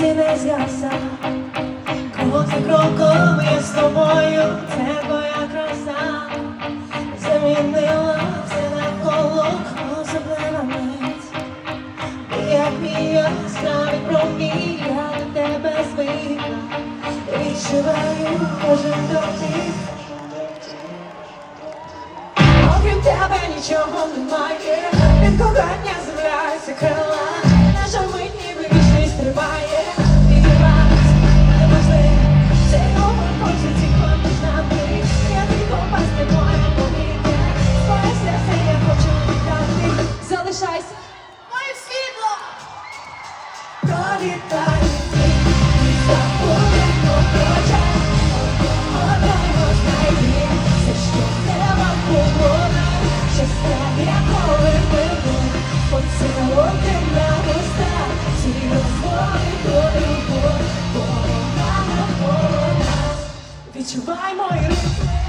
серці не згаса, крок за кроком я з тобою, це твоя краса, замінила все навколо особлива мить. І як мій яскравий промінь, до тебе звикла, відчуваю кожен дотик. Окрім тебе нічого немає, відкладання Відчувай мої ритми,